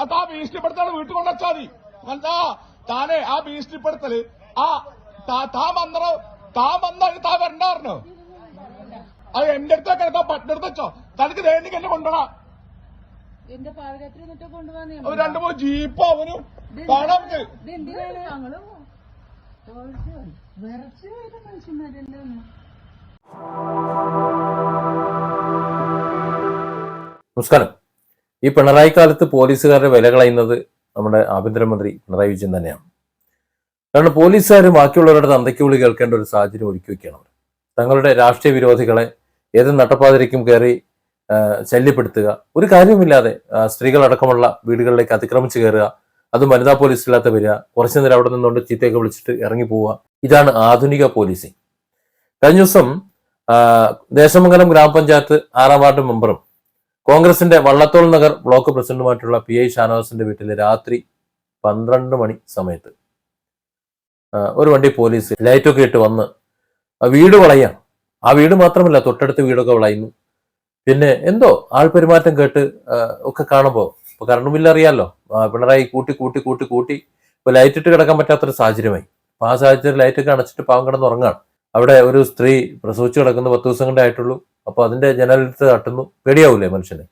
അത് ആ ഭീഷണിപ്പെടുത്തൽ വീട്ടിൽ കൊണ്ടുവച്ചാൽ മതി മനസ്സിലാ താനെ ആ ഭീഷണിപ്പെടുത്തൽ ആ താ- വന്നോ താൻ വന്ന താ വരണ്ടായിരുന്നു അത് എന്റെ അടുത്തൊക്കെ എടുത്തോ പട്ടിനടുത്ത് വെച്ചോ. തനിക്ക് ദേണ്ടിക്ക് എന്നെ കൊണ്ടുപോകാൻ അവർ രണ്ടു മൂന്ന് ജീപ്പോ അവനും കാണാൻ വിറച്ചു നമസ്കാരം. ഈ പിണറായി കാലത്ത് പോലീസുകാരുടെ വില കളയുന്നത് നമ്മുടെ ആഭ്യന്തരമന്ത്രി പിണറായി വിജയൻ തന്നെയാണ്. കാരണം പോലീസുകാർ ബാക്കിയുള്ളവരുടെ തന്തയ്ക്ക് വിളി കേൾക്കേണ്ട ഒരു സാഹചര്യം ഒരുക്കി വയ്ക്കുകയാണ് അവർ. തങ്ങളുടെ രാഷ്ട്രീയ വിരോധികളെ ഏത് നട്ടപ്പാതിരിക്കും കയറി ശല്യപ്പെടുത്തുക ഒരു കാര്യവുമില്ലാതെ സ്ത്രീകളടക്കമുള്ള വീടുകളിലേക്ക് അതിക്രമിച്ച് കയറുക അത് വനിതാ പോലീസ് ഇല്ലാത്ത വരിക കുറച്ചു നേരം അവിടെ നിന്നുകൊണ്ട് ചീത്തയൊക്കെ വിളിച്ചിട്ട് ഇറങ്ങി പോവുക ഇതാണ് ആധുനിക പോലീസിംഗ് കഴിഞ്ഞ ദിവസം ദേശമംഗലം ഗ്രാമപഞ്ചായത്ത് ആറാം വാർഡ് മെമ്പറും കോൺഗ്രസിന്റെ വള്ളത്തോൾ നഗർ ബ്ലോക്ക് പ്രസിഡന്റുമായിട്ടുള്ള പി ഐ ഷാനവാസിന്റെ വീട്ടിൽ രാത്രി പന്ത്രണ്ട് മണി സമയത്ത് ഒരു വണ്ടി പോലീസ് ലൈറ്റൊക്കെ ഇട്ട് വന്ന് ആ വീട് വളയാ ആ വീട് മാത്രമല്ല തൊട്ടടുത്ത വീടൊക്കെ വളയുന്നു. പിന്നെ എന്തോ ആൾ പെരുമാറ്റം കേട്ട് ഒക്കെ കാണുമ്പോൾ ഇപ്പൊ കറണ്ട് ബില്ല് അറിയാലോ? പിണറായി കൂട്ടി കൂട്ടി കൂട്ടി കൂട്ടി ഇപ്പൊ ലൈറ്റ് ഇട്ട് കിടക്കാൻ പറ്റാത്തൊരു സാഹചര്യമായി. അപ്പൊ ആ സാഹചര്യം ലൈറ്റൊക്കെ അണച്ചിട്ട് പാവം കിടന്ന് ഉറങ്ങാണ്. അവിടെ ഒരു സ്ത്രീ പ്രസവിച്ചു കിടക്കുന്ന പത്ത് ദിവസം കൊണ്ടേ ആയിട്ടുള്ളൂ. അപ്പൊ അതിന്റെ ജനലിട്ട് തട്ടുന്നു. പേടിയാവൂലേ മനുഷ്യന്?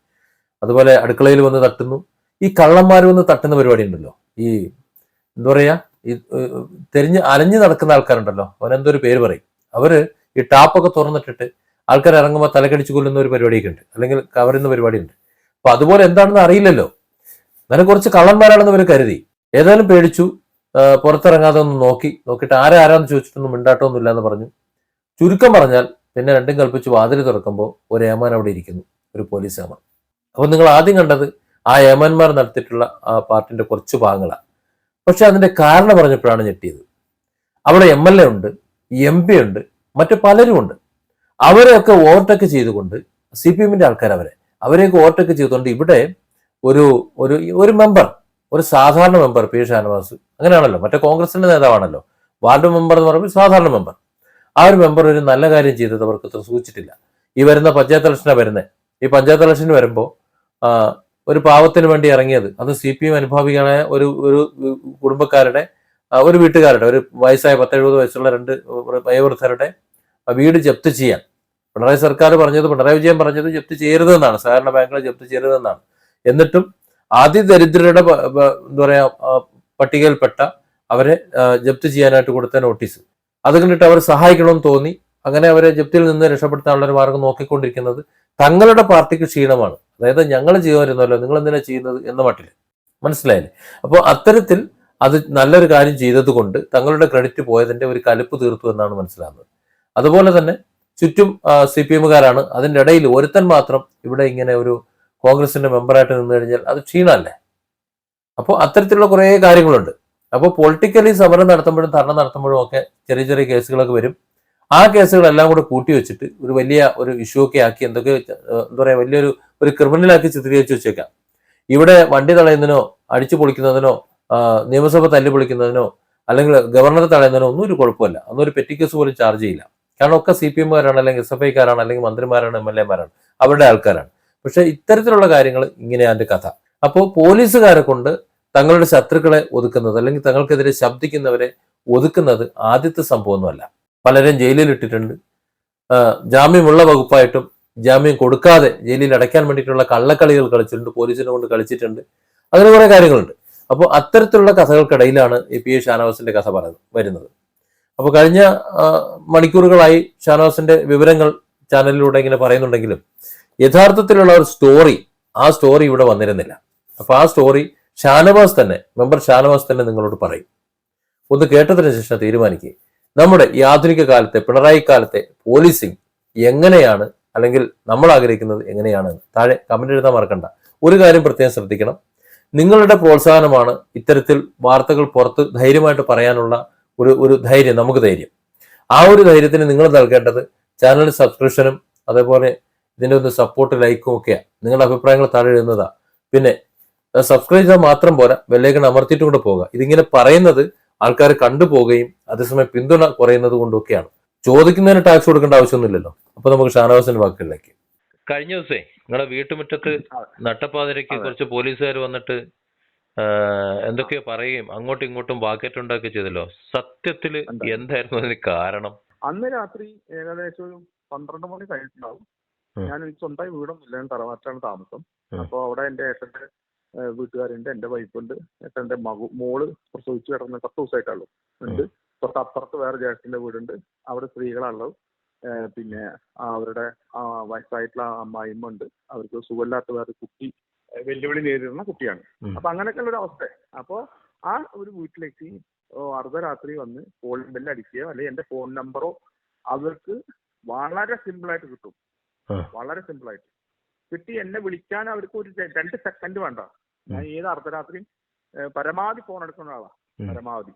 അതുപോലെ അടുക്കളയിൽ വന്ന് തട്ടുന്നു. ഈ കള്ളന്മാർ വന്ന് തട്ടുന്ന പരിപാടി ഉണ്ടല്ലോ ഈ എന്താ പറയാ? ഈ തെരഞ്ഞ് അലഞ്ഞു നടക്കുന്ന ആൾക്കാരുണ്ടല്ലോ. അവനെന്തോ ഒരു പേര് പറയും? അവർ ഈ ടാപ്പൊക്കെ തുറന്നിട്ടിട്ട് ആൾക്കാർ ഇറങ്ങുമ്പോൾ തലക്കടിച്ചു കൊല്ലുന്ന ഒരു പരിപാടിയൊക്കെ ഉണ്ട്. അല്ലെങ്കിൽ കവരുന്ന പരിപാടിയുണ്ട്. അപ്പൊ അതുപോലെ എന്താണെന്ന് അറിയില്ലല്ലോ. എന്നാലും കുറച്ച് കള്ളന്മാരാണെന്ന് ഇവർ കരുതി. ഏതായാലും പേടിച്ചു. പുറത്തിറങ്ങാതെ ഒന്ന് നോക്കി. നോക്കിയിട്ട് ആരാരാന്ന് ചോദിച്ചിട്ടൊന്നും മിണ്ടാട്ടമൊന്നുമില്ല എന്ന് പറഞ്ഞു. ചുരുക്കം പറഞ്ഞാൽ പിന്നെ രണ്ടും കൽപ്പിച്ച് വാതിൽ തുറക്കുമ്പോൾ ഒരു ഏമാൻ അവിടെ ഇരിക്കുന്നു ഒരു പോലീസ് ഏമാൻ. അപ്പോൾ നിങ്ങൾ ആദ്യം കണ്ടത് ആ ഏമാന്മാർ നടത്തിയിട്ടുള്ള ആ പാർട്ടിന്റെ കുറച്ച് ഭാഗങ്ങളാണ് പക്ഷെ അതിന്റെ കാരണം പറഞ്ഞപ്പോഴാണ് ഞെട്ടിയത്. അവിടെ എം എൽ എ ഉണ്ട് എം പി ഉണ്ട് മറ്റു പലരും ഉണ്ട്. അവരെയൊക്കെ ഓവർടേക്ക് ചെയ്തുകൊണ്ട് സി പി എമ്മിന്റെ ആൾക്കാർ അവരെ അവരെയൊക്കെ ഓവർടേക്ക് ചെയ്തുകൊണ്ട് ഇവിടെ ഒരു ഒരു ഒരു മെമ്പർ ഒരു സാധാരണ മെമ്പർ പി ഷാനവാസ് അങ്ങനെയാണല്ലോ മറ്റേ കോൺഗ്രസിന്റെ നേതാവാണല്ലോ വാർഡ് മെമ്പർ എന്ന് പറയുമ്പോൾ സാധാരണ മെമ്പർ. ആ ഒരു മെമ്പർ ഒരു നല്ല കാര്യം ചെയ്തത് അവർക്ക് അത്ര സൂചിച്ചിട്ടില്ല. ഈ വരുന്ന പഞ്ചായത്ത് ഇലക്ഷനാണ് വരുന്നത് ഈ പഞ്ചായത്ത് ഇലക്ഷന് വരുമ്പോൾ ഒരു പാവത്തിന് വേണ്ടി ഇറങ്ങിയത് അത് സി പി എം അനുഭാവികളായ ഒരു ഒരു കുടുംബക്കാരുടെ ഒരു വീട്ടുകാരുടെ ഒരു വയസ്സായ പത്തെഴുപത് വയസ്സുള്ള രണ്ട് വയോവൃദ്ധരുടെ വീട് ജപ്തി ചെയ്യാൻ. പിണറായി സർക്കാർ പറഞ്ഞത് പിണറായി വിജയൻ പറഞ്ഞത് ജപ്തി ചെയ്യരുതെന്നാണ്. സഹകരണ ബാങ്കുകൾ ജപ്തി ചെയ്യരുതെന്നാണ്. എന്നിട്ടും അതിദരിദ്രരുടെ എന്താ പറയുക പട്ടികയിൽപ്പെട്ട അവരെ ജപ്തി ചെയ്യാനായിട്ട് കൊടുത്ത നോട്ടീസ്. അത് കണ്ടിട്ട് അവർ സഹായിക്കണമെന്ന് തോന്നി. അങ്ങനെ അവരെ ജപ്തിയിൽ നിന്ന് രക്ഷപ്പെടുത്താനുള്ള ഒരു മാർഗം നോക്കിക്കൊണ്ടിരിക്കുന്നത് തങ്ങളുടെ പാർട്ടിക്ക് ക്ഷീണമാണ്. അതായത് ഞങ്ങൾ ചെയ്യുമായിരുന്നല്ലോ നിങ്ങൾ എന്തിനാ ചെയ്യുന്നത് എന്ന മട്ടിൽ മനസ്സിലായില്ലേ? അപ്പോൾ അത്തരത്തിൽ അത് നല്ലൊരു കാര്യം ചെയ്തതുകൊണ്ട് തങ്ങളുടെ ക്രെഡിറ്റ് പോയതിന്റെ ഒരു കലിപ്പ് തീർത്തു എന്നാണ് മനസ്സിലാകുന്നത്. അതുപോലെ തന്നെ ചുറ്റും സി പി എമ്മുകാരാണ്. അതിന്റെ ഇടയിൽ ഒരുത്തൻ മാത്രം ഇവിടെ ഇങ്ങനെ ഒരു കോൺഗ്രസിന്റെ മെമ്പറായിട്ട് നിന്ന് കഴിഞ്ഞാൽ അത് ക്ഷീണമല്ലേ? അപ്പോൾ അത്തരത്തിലുള്ള കുറേ കാര്യങ്ങളുണ്ട്. അപ്പോൾ പൊളിറ്റിക്കലി സമരം നടത്തുമ്പോഴും ധർണ നടത്തുമ്പോഴും ഒക്കെ ചെറിയ ചെറിയ കേസുകളൊക്കെ വരും. ആ കേസുകളെല്ലാം കൂടെ കൂട്ടി വെച്ചിട്ട് ഒരു വലിയ ഒരു ഇഷ്യൂ ഒക്കെ ആക്കി എന്തൊക്കെ എന്താ പറയുക വലിയൊരു ഒരു ക്രിമിനലാക്കി ചിത്രീകരിച്ച് വെച്ചേക്കാം. ഇവിടെ വണ്ടി തടയുന്നതിനോ അടിച്ചു പൊളിക്കുന്നതിനോ നിയമസഭ തല്ലി പൊളിക്കുന്നതിനോ അല്ലെങ്കിൽ ഗവർണർ തടയുന്നതിനോ ഒന്നും ഒരു കുഴപ്പമില്ല. ഒന്നും ഒരു പെറ്റി കേസ് പോലും ചാർജ് ചെയ്യില്ല. കാരണം ഒക്കെ സി പി എമ്മുകാരാണ് അല്ലെങ്കിൽ എസ് എഫ് ഐക്കാരാണ് അല്ലെങ്കിൽ മന്ത്രിമാരാണ് എം എൽ എമാരാണ് അവരുടെ ആൾക്കാരാണ്. പക്ഷെ ഇത്തരത്തിലുള്ള കാര്യങ്ങൾ ഇങ്ങനെയാണ് കഥ. അപ്പോൾ പോലീസുകാരെ കൊണ്ട് തങ്ങളുടെ ശത്രുക്കളെ ഒതുക്കുന്നത് അല്ലെങ്കിൽ തങ്ങൾക്കെതിരെ ശബ്ദിക്കുന്നവരെ ഒതുക്കുന്നത് ആദ്യത്തെ സംഭവമൊന്നുമല്ല. പലരും ആ, ജാമ്യമുള്ള വകുപ്പായിട്ടും ജാമ്യം കൊടുക്കാതെ ജയിലിൽ അടയ്ക്കാൻ വേണ്ടിയിട്ടുള്ള കള്ളക്കളികൾ കളിച്ചിട്ടുണ്ട് പോലീസിനെ കൊണ്ട് കളിച്ചിട്ടുണ്ട് അങ്ങനെ കുറേ കാര്യങ്ങളുണ്ട്. അപ്പോൾ അത്തരത്തിലുള്ള കഥകൾക്കിടയിലാണ് എ പി. എ. ഷാനവാസിന്റെ കഥ പറയുന്നത് വരുന്നത്. അപ്പോൾ കഴിഞ്ഞ മണിക്കൂറുകളായി ഷാനവാസിന്റെ വിവരങ്ങൾ ചാനലിലൂടെ ഇങ്ങനെ പറയുന്നുണ്ടെങ്കിലും യഥാർത്ഥത്തിലുള്ള ഒരു സ്റ്റോറി ആ സ്റ്റോറി ഇവിടെ വന്നിരുന്നില്ല. അപ്പൊ ആ സ്റ്റോറി ഷാനവാസ് തന്നെ മെമ്പർ ഷാനവാസ് തന്നെ നിങ്ങളോട് പറയും. ഒന്ന് കേട്ടതിന് ശേഷം തീരുമാനിക്കുക നമ്മുടെ ഈ ആധുനിക കാലത്തെ പിണറായി കാലത്തെ പോലീസിങ് എങ്ങനെയാണ് അല്ലെങ്കിൽ നമ്മൾ ആഗ്രഹിക്കുന്നത് എങ്ങനെയാണ് താഴെ കമന്റ് എഴുതാൻ മറക്കണ്ട. ഒരു കാര്യം പ്രത്യേകം ശ്രദ്ധിക്കണം. നിങ്ങളുടെ പ്രോത്സാഹനമാണ് ഇത്തരത്തിൽ വാർത്തകൾ പുറത്ത് ധൈര്യമായിട്ട് പറയാനുള്ള ഒരു ഒരു ധൈര്യം നമുക്ക് ധൈര്യം. ആ ഒരു ധൈര്യത്തിന് നിങ്ങൾ നൽകേണ്ടത് ചാനൽ സബ്സ്ക്രിപ്ഷനും അതേപോലെ ഇതിന്റെ ഒന്ന് സപ്പോർട്ട് ലൈക്കും ഒക്കെയാണ് നിങ്ങളുടെ അഭിപ്രായങ്ങൾ താഴെ എഴുതുന്നതാണ് പിന്നെ സബ്സ്ക്രൈബ് ചെയ്താൽ മാത്രം പോരാ. ബെല്ലൈക്കൺ അമർത്തിയിട്ടും കൂടെ പോകുക ഇതിങ്ങനെ പറയുന്നത് ആൾക്കാർ കണ്ടുപോവുകയും അതേസമയം പിന്തുണ കുറയുന്നത് കൊണ്ടൊക്കെയാണ് ചോദിക്കുന്നതിന് ടാക്സ് കൊടുക്കേണ്ട ആവശ്യമൊന്നുമില്ലല്ലോ. അപ്പൊ നമുക്ക് ഷാനവാസിന്റെ വാക്കുകളിലേക്ക്. കഴിഞ്ഞ ദിവസേ നിങ്ങളുടെ വീട്ടുമുറ്റത്ത് നട്ടപ്പാതിരയ്ക്ക് കുറച്ച് പോലീസുകാർ വന്നിട്ട് എന്തൊക്കെയോ പറയുകയും അങ്ങോട്ടും ഇങ്ങോട്ടും വാക്കേറ്റുണ്ടാക്കി ചെയ്തല്ലോ. സത്യത്തിൽ. എന്തായിരുന്നു അതിന് കാരണം? അന്ന് രാത്രി ഏകദേശം ഒരു പന്ത്രണ്ട് മണി കഴിഞ്ഞിട്ടുണ്ടാവും. ഞാൻ എനിക്ക് സ്വന്തമായി വീടൊന്നുമില്ല. ഞാൻ തറവാറ്റാണ് താമസം. അപ്പൊ അപ്പോൾ അവിടെ എന്റെ ഏട്ടന്റെ ഏഹ്, വീട്ടുകാരുണ്ട് എന്റെ വൈഫുണ്ട് ഏട്ടന്റെ മകു മോൾ പ്രസവിച്ച് കിടന്ന് പത്ത് ദിവസമായിട്ടുള്ളൂ ഉണ്ട്. തൊട്ടപ്പുറത്ത് വേറെ ജ്യേഷ്ഠന്റെ വീടുണ്ട്. അവിടെ സ്ത്രീകളുള്ളത് പിന്നെ അവരുടെ വയസ്സായിട്ടുള്ള അമ്മായിമ്മ ഉണ്ട്. അവർക്ക് സുഖമില്ലാത്ത വേറെ കുട്ടി വെല്ലുവിളി നേരിടുന്ന കുട്ടിയാണ്. അപ്പൊ അങ്ങനെയൊക്കെയുള്ള ഒരു അവസ്ഥ. അപ്പോ ആ ഒരു വീട്ടിലേക്ക് അർദ്ധരാത്രി വന്ന് കോളിംഗ് ബെല്ല് അടിക്കുകയോ അല്ലെങ്കിൽ എന്റെ ഫോൺ നമ്പറോ അവർക്ക് വളരെ സിമ്പിൾ ആയിട്ട് കിട്ടും. വളരെ സിമ്പിൾ ആയിട്ട്. കിട്ടി എന്നെ വിളിക്കാൻ അവർക്ക് ഒരു രണ്ട് സെക്കൻഡ് വേണ്ട. ഞാൻ ഏത് അർദ്ധരാത്രിയും പരമാവധി ഫോൺ എടുക്കുന്ന ആളാ. പരമാവധി.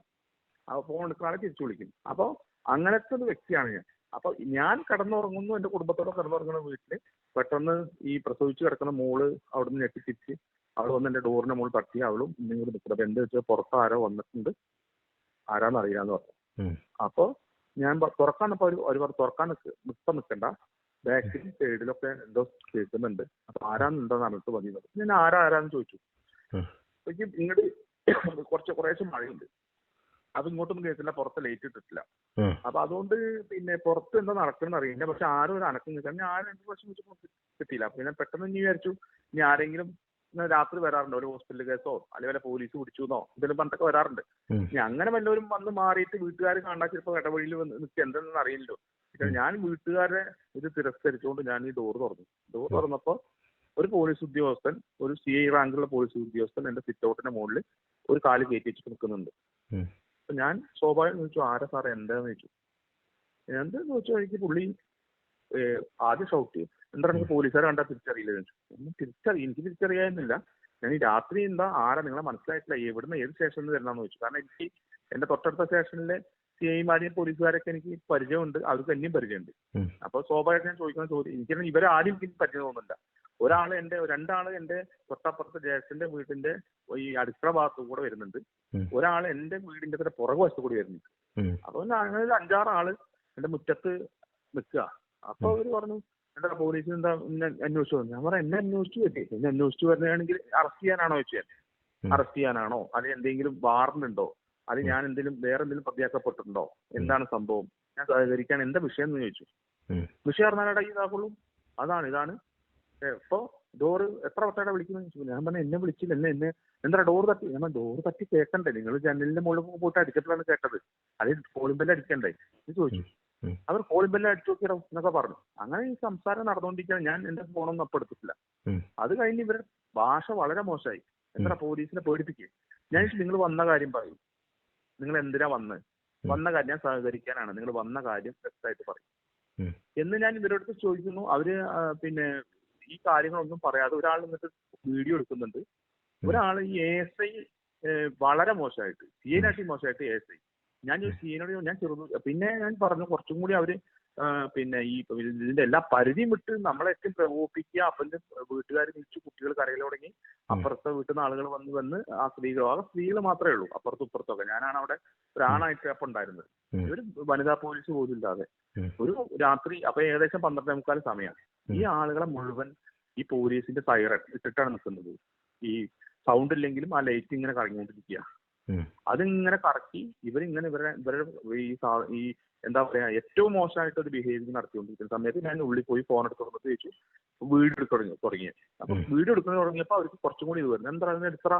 ആ ഫോൺ എടുക്കുന്ന ആളെ തിരിച്ചു വിളിക്കും. അപ്പൊ അങ്ങനത്തെ ഒരു വ്യക്തിയാണ് ഞാൻ. അപ്പൊ ഞാൻ കിടന്നുറങ്ങുന്നു എന്റെ കുടുംബത്തോടെ കിടന്നുറങ്ങുന്ന വീട്ടിൽ. പെട്ടെന്ന് ഈ പ്രസവിച്ചു കിടക്കുന്ന മോൾ അവിടുന്ന് ഞെട്ടിച്ച് അവൾ വന്ന് എന്റെ ഡോറിന്റെ മുകളിൽ തട്ടി. അവളും നിങ്ങൾ നിൽക്കുന്നത് എന്ത് വെച്ചാൽ പുറത്ത് ആരോ വന്നിട്ടുണ്ട്. ആരാന്ന് അറിയാന്ന് പറഞ്ഞു. അപ്പോ ഞാൻ തുറക്കാൻ അപ്പൊ ഒരു പറഞ്ഞു തുറക്കാൻ നിൽക്കാൻ നിൽക്കണ്ട ബാക്കിലും സൈഡിലൊക്കെ എന്തോ കേൾക്കുന്നുണ്ട്. അപ്പൊ ആരാന്നുണ്ടോന്ന് അറിഞ്ഞിട്ട് മതി. ഞാൻ ആരാ ആരാന്ന് ചോദിച്ചു. എനിക്ക് ഇങ്ങോട്ട് കുറച്ച് കുറേശ്ശെ മഴയുണ്ട്. അത് ഇങ്ങോട്ടൊന്നും കേൾക്കില്ല പുറത്ത് ലൈറ്റ് ഇട്ടിട്ടില്ല. അപ്പൊ അതുകൊണ്ട് പിന്നെ പുറത്ത് എന്താ നടക്കണം അറിയില്ല. പക്ഷെ ആരും ഒരു അനക്കം കിട്ടാൻ ഞാൻ രണ്ട് പ്രാവശ്യം വിളിച്ചപ്പോൾ കിട്ടിയില്ല. അപ്പൊ ഞാൻ പെട്ടെന്ന് ഇനി വിചാരിച്ചു ഇനി ആരെങ്കിലും രാത്രി വരാറുണ്ട്? ഒരു ഹോസ്പിറ്റൽ കേസോ? അല്ലെങ്കിൽ വല്ല പോലീസ് പിടിച്ചു എന്നോ എന്തെങ്കിലും പണ്ടൊക്കെ വരാറുണ്ട്. ഇനി അങ്ങനെ വല്ലവരും വന്ന് മാറിയിട്ട് വീട്ടുകാർ കാണാൻ ചിലപ്പോൾ ഇടവഴിയിൽ വന്ന് നിൽക്കുക എന്തെന്ന് അറിയില്ലല്ലോ. ഞാൻ വീട്ടുകാരെ ഇത് തിരസ്കരിച്ചുകൊണ്ട് ഞാൻ ഈ ഡോർ തുറന്നു. ഡോർ തുറന്നപ്പോ ഒരു പോലീസ് ഉദ്യോഗസ്ഥൻ ഒരു സി ഐ റാങ്കിലുള്ള പോലീസ് ഉദ്യോഗസ്ഥൻ എന്റെ സിറ്റ് ഔട്ടിന്റെ മുകളിൽ ഒരു കാൽ കയറ്റി വെച്ചിട്ട് നിൽക്കുന്നുണ്ട്. അപ്പൊ ഞാൻ സ്വാഭാവികം ചോദിച്ചു ആരാ സാറേ എന്താന്ന് ചോദിച്ചു? എന്താന്ന് ചോദിച്ചു എനിക്ക് പുള്ളി ആദ്യം ഷൗട്ട് ചെയ്യും. എന്താ എനിക്ക് പോലീസുകാരെ കണ്ടാൽ തിരിച്ചറിയില്ല? ചോദിച്ചു. ഒന്നും തിരിച്ചറിയ എനിക്ക് തിരിച്ചറിയാമെന്നില്ല ഞാൻ ഈ രാത്രി എന്താ ആരാ നിങ്ങളെ മനസ്സിലായിട്ടില്ല. എവിടുന്ന് ഏത് സ്റ്റേഷനിൽ നിന്ന് വരുന്നതെന്ന് ചോദിച്ചു. കാരണം എനിക്ക് എന്റെ തൊട്ടടുത്ത സ്റ്റേഷനിലെ സി ഐമാരെയും പോലീസുകാരൊക്കെ എനിക്ക് പരിചയമുണ്ട്. അവർക്ക് എന്നെയും പരിചയമുണ്ട്. അപ്പോൾ അപ്പൊ സ്വാഭാവികമായിട്ട് ഞാൻ ചോദിക്കുന്ന ചോദ്യം എനിക്ക് ഇവരാരും എനിക്ക് പരിചയം തോന്നുന്നില്ല? ഒരാൾ എന്റെ രണ്ടാൾ എന്റെ തൊട്ടപ്പുറത്ത് ജ്യേഷ്ഠന്റെ വീടിന്റെ ഈ അടുക്കള ഭാഗത്തു കൂടെ വരുന്നുണ്ട്. ഒരാൾ ഒരാൾ എന്റെ വീടിന്റെ തന്നെ പുറകു വശത്തു കൂടി വരുന്നുണ്ട്. അപ്പൊ അങ്ങനെ ഒരു അഞ്ചാറ് ആൾ എന്റെ മുറ്റത്ത് നിൽക്കുക. അപ്പൊ അവർ പറഞ്ഞു എന്താ പോലീസ് എന്താ അന്വേഷിച്ചു വന്നു?" ഞാൻ പറഞ്ഞു എന്നെ അന്വേഷിച്ചു പറ്റി എന്നെ അന്വേഷിച്ചു വരുന്നതാണെങ്കിൽ അറസ്റ്റ് ചെയ്യാനാണോ ചോദിച്ചു അറസ്റ്റ് ചെയ്യാനാണോ? അല്ലെങ്കിൽ എന്തെങ്കിലും വാറണ്ടുണ്ടോ? അത് ഞാൻ എന്തെങ്കിലും വേറെ എന്തെങ്കിലും പ്രതിയാക്കപ്പെട്ടിട്ടുണ്ടോ എന്താണ് സംഭവം? ഞാൻ സഹകരിക്കാൻ എന്താ വിഷയം എന്ന് ചോദിച്ചു. വിഷയം അറിഞ്ഞാലും ഇതാക്കുള്ളൂ. അതാണ് ഇതാണ് ഇപ്പൊ ഡോറ് എത്ര വട്ടാണ് വിളിക്കുന്നു ചോദിച്ചു ഞാൻ പറഞ്ഞു എന്നെ വിളിച്ചില്ല എന്നെ എന്നെ. എന്താ ഡോർ തട്ടി? ഞാൻ ഡോർ തട്ടി കേൾക്കണ്ടേ നിങ്ങൾ ജനലിന്റെ മുകളിൽ പോയിട്ട് അടിച്ചപ്പോഴാണ് കേട്ടത്. അത് കോളിംഗ് ബെല്ല് അടിക്കണ്ടേ? എന്ന് ചോദിച്ചു. അവർ കോളിംഗ് ബെല്ല് അടിച്ചു നോക്കിയോ എന്നൊക്കെ പറഞ്ഞു. അങ്ങനെ ഈ സംസാരം നടന്നുകൊണ്ടിരിക്കുകയാണ്. ഞാൻ എന്റെ ഫോണൊന്നും അപ്പം എടുത്തിട്ടില്ല അത് കഴിഞ്ഞ് ഇവരുടെ ഭാഷ വളരെ മോശമായി. എത്ര പോലീസിനെ പേടിപ്പിക്കുക ഞാൻ നിങ്ങൾ വന്ന കാര്യം പറയും. നിങ്ങൾ എന്തിനാ വന്ന്? വന്ന കാര്യം ഞാൻ സഹകരിക്കാനാണ്. നിങ്ങൾ വന്ന കാര്യം വ്യക്തമായിട്ട് പറയും. എന്ന് ഞാൻ ഇവരോട് ചോദിക്കുന്നു. അവർ പിന്നെ ഈ കാര്യങ്ങളൊന്നും പറയാതെ ഒരാൾ എന്നിട്ട് വീഡിയോ എടുക്കുന്നുണ്ട്. ഒരാൾ ഈ എ എസ് ഐ വളരെ മോശമായിട്ട് സി എനാട്ടി മോശമായിട്ട് എ എസ് ഐ ഞാൻ സി എനോട് ഞാൻ ചെറുത് പിന്നെ ഞാൻ പറഞ്ഞു കുറച്ചും കൂടി അവർ പിന്നെ ഈ ഇതിന്റെ എല്ലാ പരിധിയും വിട്ട് നമ്മളെ ഏറ്റവും പ്രകോപിപ്പിക്കുക അപ്പന്റെ വീട്ടുകാർ തിരിച്ചു കുട്ടികൾ കരയിൽ തുടങ്ങി അപ്പുറത്തെ വീട്ടിൽ നിന്ന് ആളുകൾ വന്ന് വന്ന് ആ സ്ത്രീകൾ ആ സ്ത്രീകൾ മാത്രമേ ഉള്ളൂ. അപ്പുറത്തും ഇപ്പുറത്തൊക്കെ ഞാനാണ് അവിടെ ഒരാണായിട്ട് അപ്പം ഉണ്ടായിരുന്നത്. ഒരു വനിതാ പോലീസ് പോലും ഇല്ലാതെ. ഒരു രാത്രി അപ്പൊ ഏകദേശം പന്ത്രണ്ടേ മുക്കാൽ സമയമാണ് ഈ ആളുകളെ മുഴുവൻ ഈ പോലീസിന്റെ സൈറൺ ഇട്ടിട്ടാണ് നിൽക്കുന്നത്. ഈ സൗണ്ട് ഇല്ലെങ്കിലും ആ ലൈറ്റ് ഇങ്ങനെ കറങ്ങിക്കൊണ്ടിരിക്കുക. അതിങ്ങനെ കറക്കി ഇവരിങ്ങനെ ഇവരെ ഇവരുടെ ഈ ഈ എന്താ പറയാ ഏറ്റവും മോശമായിട്ട് ഒരു ബിഹേവിയർ നടത്തിക്കൊണ്ടിരിക്കുന്ന സമയത്ത് ഞാൻ ഉള്ളിൽ പോയി ഫോൺ എടുത്ത് തുറന്നിട്ട് ചോദിച്ചു വീഡിയോ എടുത്ത് തുടങ്ങി തുടങ്ങി അപ്പൊ. വീഡിയോ എടുക്കുന്ന തുടങ്ങിയപ്പോൾ അവർക്ക് കുറച്ചും കൂടി ഇത് വരുന്നത് എന്താ അതിന് എടുത്തറ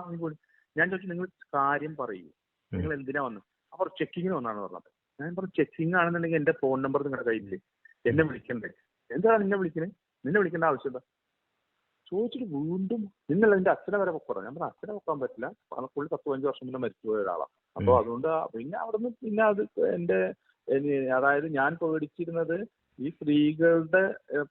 ഞാൻ ചോദിച്ചു നിങ്ങൾ കാര്യം പറയൂ. നിങ്ങൾ എന്തിനാ വന്നു? അവർ ചെക്കിങ്ങിന് വന്നാണ് പറഞ്ഞത്. ഞാൻ പറഞ്ഞു ചെക്കിംഗ് ആണെന്നുണ്ടെങ്കിൽ എന്റെ ഫോൺ നമ്പർ നിങ്ങളുടെ കയ്യിലില്ലേ എന്നെ വിളിക്കണ്ടേ? എന്താണ് നിന്നെ വിളിക്കണേ? നിന്നെ വിളിക്കേണ്ട ആവശ്യം എന്താ? ചോദിച്ചിട്ട് വീണ്ടും നിങ്ങൾ എന്റെ അച്ഛനെ വരെ പൊക്കോടാ ഞാൻ പറഞ്ഞു അച്ഛനെ പൊക്കാൻ പറ്റില്ല. കാരണം പുള്ളി പത്ത് പതിനഞ്ച് വർഷം മുന്നേ മരിച്ചുപോയ ഒരാളാണ് അപ്പൊ. അതുകൊണ്ട് പിന്നെ അവിടുന്ന് പിന്നെ അത് എന്റെ അതായത് ഞാൻ പേടിച്ചിരുന്നത് ഈ സ്ത്രീകളുടെ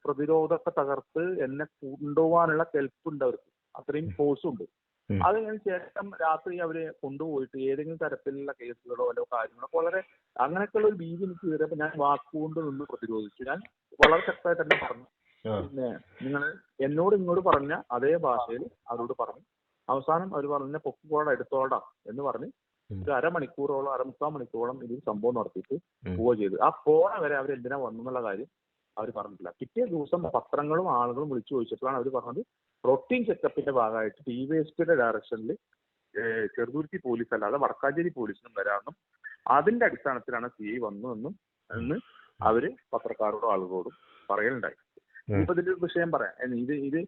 പ്രതിരോധമൊക്കെ തകർത്ത് എന്നെ കൊണ്ടുപോകാനുള്ള കെൽപ്പുണ്ട് അവർക്ക്. അത്രയും ഫോഴ്സും ഉണ്ട്. ഉം. അത് കഴിഞ്ഞ ശേഷം രാത്രി അവർ കൊണ്ടുപോയിട്ട് ഏതെങ്കിലും തരത്തിലുള്ള കേസുകളോ അല്ലോ കാര്യങ്ങളോ വളരെ അങ്ങനെയൊക്കെയുള്ള ഒരു ഭീതി എനിക്ക് കയറിയപ്പോൾ ഞാൻ വാക്കുകൊണ്ട് നിന്ന് പ്രതിരോധിച്ചു. ഞാൻ വളരെ ശക്തമായിട്ട് തന്നെ പറഞ്ഞു. പിന്നെ നിങ്ങൾ എന്നോട് ഇങ്ങോട്ട് പറഞ്ഞ അതേ ഭാഷയിൽ അവരോട് പറഞ്ഞു അവസാനം അവർ പറഞ്ഞ പൊക്കിക്കോടെ എടുത്തോടാ എന്ന് പറഞ്ഞ്. ഒരു അരമണിക്കൂറോളം അരമുക്കാൽ മണിക്കൂറോളം ഇതിൽ സംഭവം നടത്തിയിട്ട്. പോവുക ചെയ്തു ആ പോണ വരെ അവർ എന്തിനാ വന്നു എന്നുള്ള കാര്യം അവർ പറഞ്ഞിട്ടില്ല പിറ്റേ ദിവസം പത്രങ്ങളും ആളുകളും വിളിച്ചു ചോദിച്ചപ്പോഴാണ് അവർ പറഞ്ഞത് പ്രോട്ടീൻ ചെക്കപ്പിന്റെ ഭാഗമായിട്ട് ടി വി എസ് പിയുടെ ഡയറക്ഷനിൽ ചെറുതുരുത്തി പോലീസ് അല്ലാതെ വടക്കാഞ്ചേരി പോലീസിനും വരാമെന്നും അതിന്റെ അടിസ്ഥാനത്തിലാണ് സി ഐ വന്നതെന്നും എന്ന് അവർ പത്രക്കാരോടും ആളുകളോടും പറയലുണ്ടായി. ഇപ്പൊ ഇതിന്റെ ഒരു വിഷയം പറയാം. ഇത് ഇത്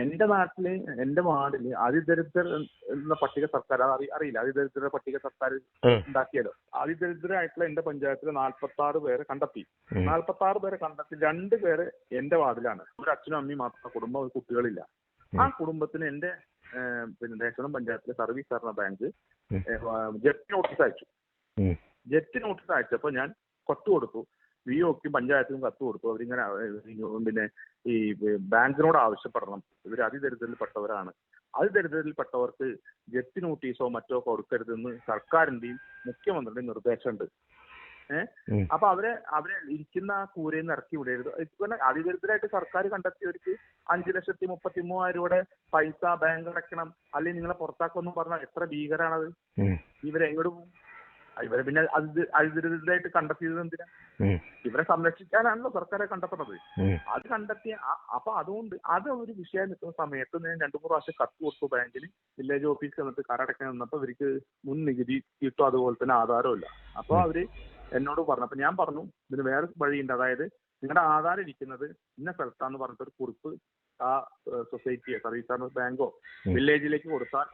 എന്റെ നാട്ടിൽ എന്റെ വാർഡിൽ അതിദരിദ്രർ എന്ന പട്ടിക സർക്കാർ അത് അറി- അറിയില്ല. അതിദരിദ്ര പട്ടിക സർക്കാർ ഉണ്ടാക്കിയാലോ? ഉണ്ടാക്കിയല്ലോ അതിദരിദ്രരായിട്ടുള്ള എന്റെ പഞ്ചായത്തിൽ നാൽപ്പത്തി ആറ് പേരെ കണ്ടെത്തി. നാൽപ്പത്തി ആറ് പേരെ കണ്ടെത്തി രണ്ട് പേര് എന്റെ വാർഡിലാണ്. ഒരു അച്ഛനും അമ്മയും മാത്രം കുടുംബം കുട്ടികളില്ല. ആ കുടുംബത്തിന് എന്റെ പിന്നെ ദേശം പഞ്ചായത്തിലെ സർവീസ് സഹകരണ ബാങ്ക് ജെറ്റ് ജപ്തി നോട്ടീസ് അയച്ചു. ജെറ്റ് ജപ്തി നോട്ടീസ് അയച്ചപ്പോ ഞാൻ കൊത്തു കൊടുത്തു. വി ഒക്കെ പഞ്ചായത്തിനും കത്ത് കൊടുത്തു. അവരിങ്ങനെ പിന്നെ ഈ ബാങ്കിനോട് ആവശ്യപ്പെടണം. ഇവർ അതിദരിദ്രരിൽപ്പെട്ടവരാണ് അതിദരിദ്രരിൽപ്പെട്ടവർക്ക് ജപ്തി നോട്ടീസോ മറ്റോ കൊടുക്കരുതെന്ന് സർക്കാരിന്റെയും മുഖ്യമന്ത്രിയുടെയും നിർദ്ദേശമുണ്ട്. ഏഹ്? അപ്പൊ അവരെ അവരെ ഇരിക്കുന്ന ആ കൂരയിൽ നിന്ന് ഇറക്കി വിടരുത്. ഇപ്പൊ അതിദരിദ്രായിട്ട് സർക്കാർ കണ്ടെത്തിയവർക്ക് അഞ്ചു ലക്ഷത്തി മുപ്പത്തി മൂവായിരം രൂപയുടെ പൈസ ബാങ്ക് അടയ്ക്കണം. അല്ലെങ്കിൽ നിങ്ങളെ പുറത്താക്കുമെന്നും പറഞ്ഞാൽ എത്ര ഭീകരാണത്? ഇവരെങ്ങോട്ട് പോകും? ഇവരെ പിന്നെ അത് അതിദരിദ്രരായിട്ട് കണ്ടെത്തിയത് എന്തിനാ? ഇവരെ സംരക്ഷിക്കാനാണല്ലോ സർക്കാരെ കണ്ടെത്തുന്നത്. ഉം. അത് കണ്ടെത്തിയ അപ്പൊ അതുകൊണ്ട് അത് ഒരു വിഷയം നിൽക്കുന്ന സമയത്ത് ഞാൻ രണ്ടു മൂന്ന് പ്രാവശ്യം കത്ത് കൊടുത്തു ബാങ്കിന്. വില്ലേജ് ഓഫീസിൽ വന്നിട്ട് കരടക്കാൻ നിന്നപ്പോ ഇവർക്ക് മുൻ നികുതി കിട്ടും അതുപോലെ തന്നെ ആധാരവും ഇല്ല അപ്പൊ അവർ എന്നോട് പറഞ്ഞു അപ്പൊ ഞാൻ പറഞ്ഞു ഇതിന് വേറെ വഴിയുണ്ട്. അതായത് നിങ്ങളുടെ ആധാരം ഇരിക്കുന്നത് ഇന്ന സ്ഥലത്താന്ന് പറഞ്ഞിട്ട് ഒരു കുറിപ്പ് ആ സൊസൈറ്റിയോ സർവീസ് ബാങ്കോ വില്ലേജിലേക്ക് കൊടുത്താൽ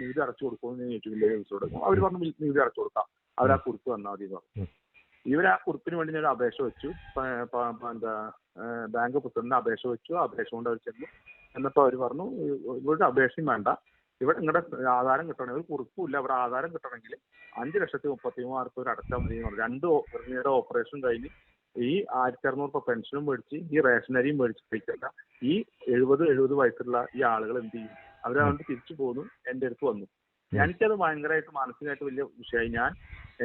നികുതി അടച്ചു കൊടുക്കുമെന്ന് ഞാൻ ചോദിച്ചു വില്ലേജ് ഓഫീസോട് അവർ പറഞ്ഞു "വി- നികുതി അടച്ചു കൊടുക്കാം. അവർ ആ കുറിപ്പ് തന്നാൽ മതി പറഞ്ഞു. ഇവർ ആ കുറിപ്പിന് വേണ്ടി ഞാൻ അപേക്ഷ വെച്ചു. എന്താ ബാങ്ക് പ്രസിഡന്റിന് അപേക്ഷ വെച്ചു. അപേക്ഷ കൊണ്ട് അവർ ചെന്നു. എന്നിട്ട് അവർ പറഞ്ഞു ഇവരുടെ അപേക്ഷയും വേണ്ട. ഇവിടെ നിങ്ങളുടെ ആധാരം കിട്ടണമെങ്കിൽ ഒരു കുറിപ്പില്ല ഇവിടെ ആധാരം കിട്ടണമെങ്കിൽ അഞ്ച് ലക്ഷത്തി മുപ്പത്തി മൂവായിരത്തി ഒരു അടച്ചാൽ മതി എന്ന് പറഞ്ഞു. രണ്ട് ഓപ്പറേഷൻ കഴിഞ്ഞ് ഈ ആയിരത്തി അറുന്നൂറ് രൂപ പെൻഷനും മേടിച്ച് ഈ റേഷനരിയും മേടിച്ച് കഴിക്കല്ല ഈ എഴുപത് എഴുപത് വയസ്സുള്ള ഈ ആളുകൾ എന്ത് ചെയ്യും? അവരതുകൊണ്ട് തിരിച്ചു പോന്നു. എന്റെ അടുത്ത് വന്നു. എനിക്കത് ഭയങ്കരമായിട്ട് മാനസികമായിട്ട് വലിയ വിഷയമായി. ഞാൻ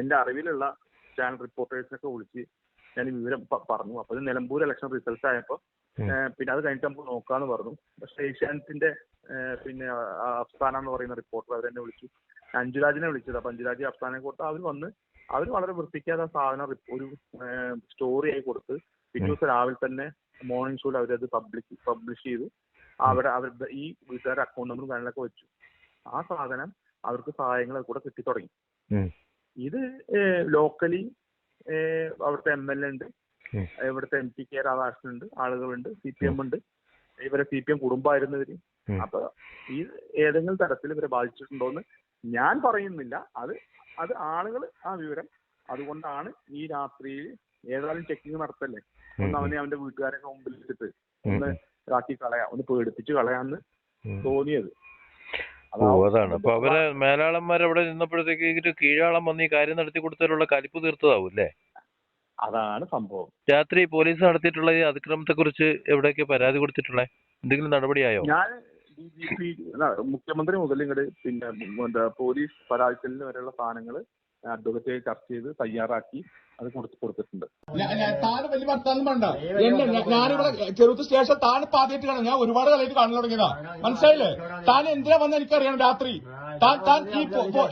എന്റെ അറിവിലുള്ള ചാനൽ റിപ്പോർട്ടേഴ്സിനൊക്കെ വിളിച്ച് ഞാൻ വിവരം പറഞ്ഞു. അപ്പൊ നിലമ്പൂർ ഇലക്ഷൻ റിസൾട്ട് ആയപ്പോ പിന്നെ അത് കഴിഞ്ഞിട്ട് നമുക്ക് നോക്കാന്ന് പറഞ്ഞു. പക്ഷെ ഏഷ്യാനെറ്റിന്റെ പിന്നെ അഫ്സാന എന്ന് പറയുന്ന റിപ്പോർട്ടർ അവരെന്നെ വിളിച്ചു. അഞ്ജുരാജിനെ വിളിച്ചത്. അപ്പൊ അഞ്ജുരാജ് അഫ്സാനെ കൊടുത്ത് അവർ വന്ന് അവർ വളരെ വൃത്തിക്കാതെ ആ സാധനം ഒരു സ്റ്റോറി ആയി കൊടുത്ത് പിറ്റേ ദിവസം രാവിലെ തന്നെ മോർണിംഗ് ഷോയിൽ അവരത് പബ്ലിക് പബ്ലിഷ് ചെയ്തു അവിടെ അവരുടെ ഈ വീട്ടുകാരുടെ അക്കൗണ്ട് നമ്പറും കാര്യങ്ങളൊക്കെ വെച്ചു. ആ സാധനം അവർക്ക് സഹായങ്ങൾ കൂടെ കിട്ടി തുടങ്ങി. ഇത് ലോക്കലി അവിടുത്തെ എം എൽ എ ഉണ്ട്. ഇവിടുത്തെ എം പി കെ രാധാകൃഷ്ണൻ ഉണ്ട് ആളുകളുണ്ട് സി പി എം ഉണ്ട്. ഇവരെ സി പി എം കുടുംബമായിരുന്നു ഇവർ. അപ്പൊ ഈ ഏതെങ്കിലും തരത്തിൽ ഇവരെ ബാധിച്ചിട്ടുണ്ടോന്ന് ഞാൻ പറയുന്നില്ല. അത് അത് ആളുകൾ ആ വിവരം അതുകൊണ്ടാണ് ഈ രാത്രിയിൽ ഏതായാലും ചെക്കിങ് നടത്തല്ലേ? ഒന്ന് അവനെ അവന്റെ വീട്ടുകാരൊക്കെ മുമ്പിൽ വെച്ചിട്ട് ഒന്ന് ഇതാക്കി കളയാം ഒന്ന് പേടിപ്പിച്ച് കളയാന്ന്. തോന്നിയത്. ഓ അതാണ്. അപ്പൊ അവരെ മേലാളന്മാർ അവിടെ നിന്നപ്പോഴത്തേക്ക് ഇവർ കീഴാളം വന്ന് ഈ കാര്യം നടത്തി കൊടുത്തതിലുള്ള കലിപ്പ് തീർത്തതാവും അല്ലേ? അതാണ് സംഭവം. രാത്രി പോലീസ് നടത്തിയിട്ടുള്ള ഈ അതിക്രമത്തെ കുറിച്ച് എവിടെയൊക്കെ പരാതി കൊടുത്തിട്ടുള്ളത് എന്തെങ്കിലും നടപടിയായോ? ഞാൻ ഡി ജി പി മുഖ്യമന്ത്രി മുതൽ ഇങ്ങോട്ട് പിന്നെ എന്താ പോലീസ് പരാതി വരെയുള്ള സാധനങ്ങൾ അഡ്വക്കറ്റ് ചർച്ച ചെയ്ത് തയ്യാറാക്കി അത് കൊടുത്ത് കൊടുത്തിട്ടുണ്ട്. താന് വലിയ വർത്താനം വേണ്ട ഞാനിവിടെ ചെറുത്ത് സ്റ്റേഷൻ താന് പാതിയിട്ട് കാണാം. ഞാൻ ഒരുപാട് കളയിട്ട് കാണാൻ തുടങ്ങിയതാ. മനസ്സിലായില്ലേ? താൻ എന്തിനാ വന്ന എനിക്കറിയണം രാത്രി? താൻ താൻ ഈ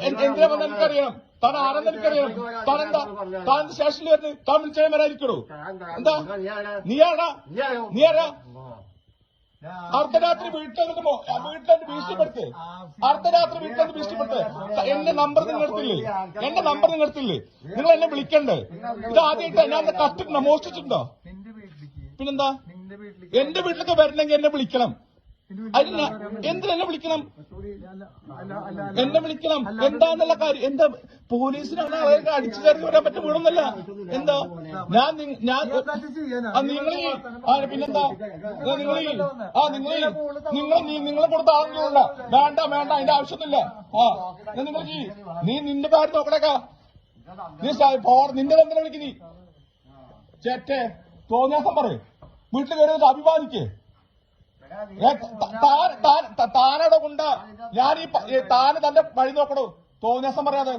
എന്തിനാ വന്ന എനിക്കറിയണം? താൻ ആരെന്ന് എനിക്കറിയണം? താൻ എന്താ? താൻ സ്റ്റേഷനിൽ വരുന്നത്? താൻ വിളിച്ചാൽ വരാതിരിക്കണോ എന്താ? നീ ആടാ നീ ആരാ അർദ്ധരാത്രി വീട്ടിൽ വീട്ടിൽ ഭീഷണിപ്പെടുത്ത് അർദ്ധരാത്രി വീട്ടിൽ ഭീഷണിപ്പെടുത്ത് എന്റെ നമ്പർ നിങ്ങൾ എടുത്തില്ലേ? എന്റെ നമ്പർ നിങ്ങൾ എടുത്തില്ലേ? നിങ്ങൾ എന്നെ വിളിക്കണ്ടേ? ഇത് ആദ്യമായിട്ട് ഞാൻ കഷ്ടിട്ടുണ്ടോ മോഷ്ടിച്ചിട്ടുണ്ടോ പിന്നെന്താ? എന്റെ വീട്ടിലൊക്കെ വരണമെങ്കിൽ എന്നെ വിളിക്കണം. അതിന് എന്തിനെന്നെ വിളിക്കണം? എന്നെ വിളിക്കണം. എന്താന്നുള്ള കാര്യം? എന്താ പോലീസിനാണ് ആളുകൾക്ക് അടിച്ചു കയറി വരാൻ പറ്റും വീണമെന്നല്ല എന്താ ഞാൻ ഞാൻ നിങ്ങൾ പിന്നെന്താ? നിങ്ങൾ ആ നിങ്ങൾ നിങ്ങൾ നിങ്ങൾ കൊടുത്ത ആളുകളുണ്ട വേണ്ട വേണ്ട അതിന്റെ ആവശ്യമൊന്നുമില്ല. ആ എന്നാ നിങ്ങൾ നീ നിന്റെ കാര്യം നോക്കണേക്കാ. നീ നിന്റെ എന്തിനാ വിളിക്കുന്നീ ചേറ്റെ തോന്നിയാസം പറ വീട്ടിൽ കയറി അഭിമാനിക്കേ. താനവിടെ കൊണ്ട. ഞാൻ ഈ പ- ഏ, താന് തന്റെ വഴി നോക്കണോ. തോന്നിയാസം പറയാതെ.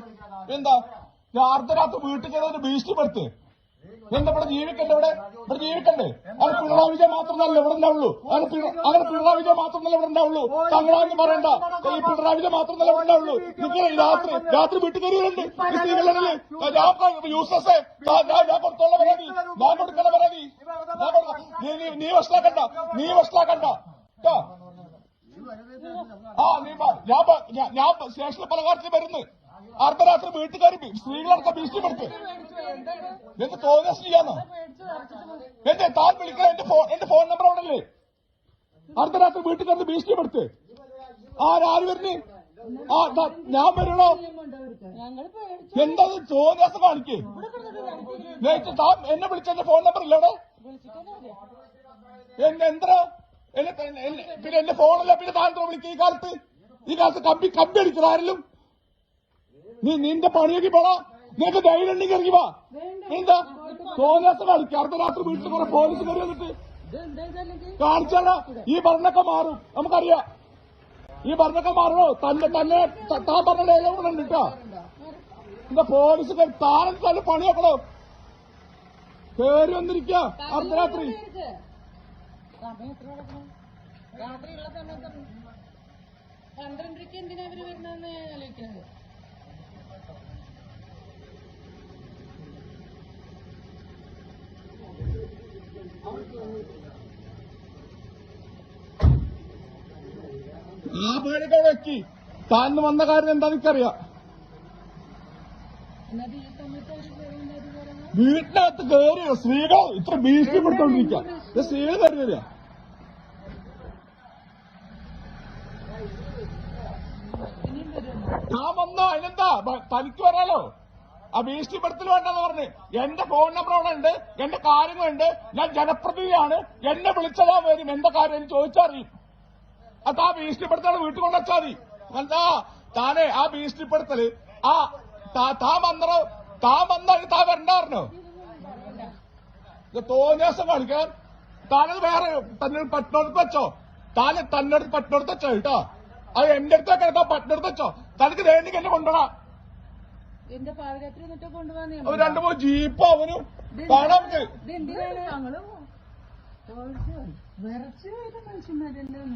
എന്താ? ഞാൻ അർദ്ധരാത്രി വീട്ടിൽ കയറി ഒരു ഭീഷണിപ്പെടുത്ത്. എന്താ ഇവിടെ ജീവിക്കണ്ടേ ഇവിടെ? ഇവിടെ ജീവിക്കണ്ടേ? അങ്ങനെ പിണറായി വിജയൻ മാത്രമല്ല ഇവിടെ ഉണ്ടാവുള്ളൂ. അങ്ങനെ അങ്ങനെ പിണറായി വിജയൻ മാത്രമല്ല ഇവിടെ ഉണ്ടാവുള്ളൂ. തങ്ങളാന്ന് പറയണ്ട. ഈ പിണറായി വിജയൻ മാത്രമല്ല ഇവിടെ ഉണ്ടാവുള്ളൂ. നിങ്ങൾ രാത്രി രാത്രി വീട്ടിൽ കയറിയുണ്ട് യൂസസ് ഞാൻ കൊടുത്തോളാം പരാതി. ഞാൻ കൊടുക്കണ പരാതി. നീ വഷളാക്കണ്ട. നീ വഷളാക്കണ്ട. ആ നീ ഞാൻ ഞാൻ- സ്റ്റേഷനിൽ പല കാര്യത്തിൽ വരുന്നു. അർദ്ധരാത്രി വീട്ടുകാർ സ്ത്രീകളടക്കം ഭീഷണിപ്പെടുത്ത് എന്ത് തോന്നിയ ചെയ്യാന്നോ എന്റെ താൻ വിളിക്കാൻ എന്റെ ഫോൺ എന്റെ ഫോൺ നമ്പർ അവിടെ അർദ്ധരാത്രി കണ്ട് ഭീഷണിപ്പെടുത്ത് ആരാര് വരുന്നു? ആ ഞാൻ വരണോ? എന്താ തോന്നിയാസം കാണിക്കേ. താൻ എന്നെ വിളിച്ച എന്റെ ഫോൺ നമ്പർ ഇല്ലടോ എന്നെ എന്താ എന്നെ പിന്നെ എന്റെ ഫോണല്ല പിന്നെ താൻ വിളിക്കും ഈ കാലത്ത്? ഈ കാലത്ത് കമ്പി കമ്പി അടിക്കണം ആരെങ്കിലും? നീ നിന്റെ പണിയൊക്കെ പോടാ. നിനക്ക് ധൈര്യം ഉണ്ടെങ്കിൽ ഇറങ്ങി വാ. എന്താ? തോന്നിയാസം കളിക്കുക രാത്രി വീട്ടിൽ കുറെ പോലീസ് കയറി വന്നിട്ട്. കാണിച്ചാടാ. ഈ ഭരണൊക്കെ മാറും. നമുക്കറിയാം. ഈ ഭരണൊക്കെ മാറണോ തന്നെ തന്നെ താൻ പറഞ്ഞ ഡയലോഗ് കൂടെ ഉണ്ട് കേട്ടോ. എന്താ പോലീസ് താരം തന്നെ പണിയാക്കണോ കയറി വന്നിരിക്ക. അർദ്ധരാത്രി. പന്ത്രണ്ടരയ്ക്ക് എന്തിനാ ഇവർ വരുന്നതെന്ന് ആലോചിക്കുന്നത് ആ പേടിക്ക വ്യക്തി താൻ വന്ന കാര്യം എന്താന്ന് എനിക്കറിയാം. ഈ വീട്ടിനകത്ത് കേറിയോ? സ്ത്രീകൾ ഇത്ര ഭീഷണിപ്പെടുത്തോണ്ടിരിക്കുക സ്ത്രീകൾ കയറി വരിക ഞാൻ വന്നോ? അതിനെന്താ? തനിക്ക് വരാലോ ആ ഭീഷണിപ്പെടുത്തൽ വേണ്ടെന്ന് പറഞ്ഞ്. എന്റെ ഫോൺ നമ്പർ അവിടെ ഉണ്ട് എന്റെ കാര്യങ്ങളുണ്ട് ഞാൻ ജനപ്രതിനിധിയാണ്. എന്നെ വിളിച്ചതാ വരും എന്റെ കാര്യം എനിക്ക് ചോദിച്ചറിയും അത് ആ ഭീഷണിപ്പെടുത്തലാണ് വീട്ടിൽ കൊണ്ടുവച്ചാൽ മതി. എന്താ? താനെ ആ ഭീഷണിപ്പെടുത്തൽ ആ താ- താൻ താ താൻ താ വരണ്ടായിരുന്നോ തോന്നിയാസം കാണിക്കാൻ. താനത് വേറെ തന്നെ പട്ടണത്ത് വെച്ചോ? താന് തന്നെ പട്ടണത്ത് വെച്ചോ കേട്ടോ? അത് എന്റെ അടുത്തൊക്കെ എടുത്താ പട്ടണത്ത് വെച്ചോ? തനിക്ക് വേണ്ടി എന്നെ കൊണ്ടുപോടാ എന്റെ പാതിരാത്രി എന്നിട്ട് കൊണ്ടുപോകാൻ അവൻ രണ്ടു മൂന്ന് ജീപ്പ് അവനും. എന്തിനാണ് ഞങ്ങളും വിറച്ചു പോയ മനുഷ്യന്മാരെല്ലാം